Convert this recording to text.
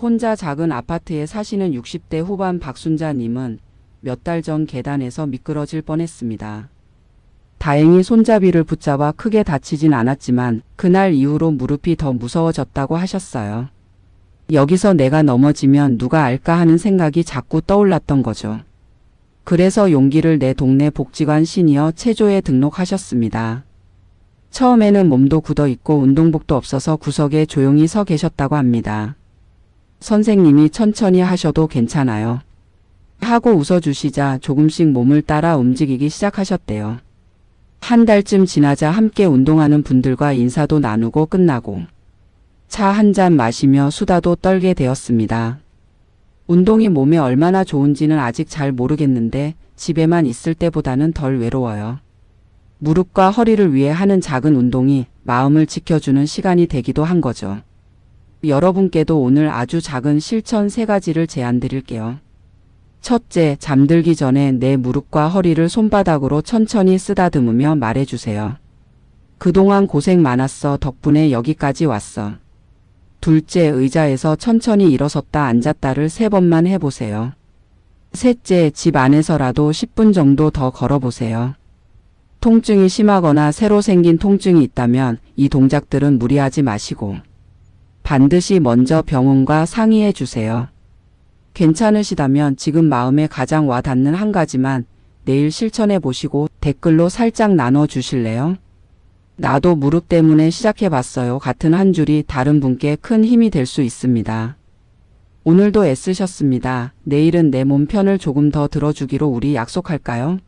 혼자 작은 아파트에 사시는 60대 후반 박순자님은 몇 달 전 계단에서 미끄러질 뻔했습니다. 다행히 손잡이를 붙잡아 크게 다치진 않았지만 그날 이후로 무릎이 더 무서워졌다고 하셨어요. 여기서 내가 넘어지면 누가 알까 하는 생각이 자꾸 떠올랐던 거죠. 그래서 용기를 내 동네 복지관 시니어 체조에 등록하셨습니다. 처음에는 몸도 굳어 있고 운동복도 없어서 구석에 조용히 서 계셨다고 합니다. 선생님이 천천히 하셔도 괜찮아요. 하고 웃어주시자 조금씩 몸을 따라 움직이기 시작하셨대요. 한 달쯤 지나자 함께 운동하는 분들과 인사도 나누고 끝나고 차 한 잔 마시며 수다도 떨게 되었습니다. 운동이 몸에 얼마나 좋은지는 아직 잘 모르겠는데 집에만 있을 때보다는 덜 외로워요. 무릎과 허리를 위해 하는 작은 운동이 마음을 지켜주는 시간이 되기도 한 거죠. 여러분께도 오늘 아주 작은 실천 세 가지를 제안 드릴게요. 첫째, 잠들기 전에 내 무릎과 허리를 손바닥으로 천천히 쓰다듬으며 말해주세요. 그동안 고생 많았어. 덕분에 여기까지 왔어. 둘째, 의자에서 천천히 일어섰다 앉았다를 세 번만 해보세요. 셋째, 집 안에서라도 10분 정도 더 걸어보세요. 통증이 심하거나 새로 생긴 통증이 있다면 이 동작들은 무리하지 마시고 반드시 먼저 병원과 상의해 주세요. 괜찮으시다면 지금 마음에 가장 와 닿는 한 가지만 내일 실천해 보시고 댓글로 살짝 나눠 주실래요? 나도 무릎 때문에 시작해 봤어요. 같은 한 줄이 다른 분께 큰 힘이 될 수 있습니다. 오늘도 애쓰셨습니다. 내일은 내 몸 편을 조금 더 들어주기로 우리 약속할까요?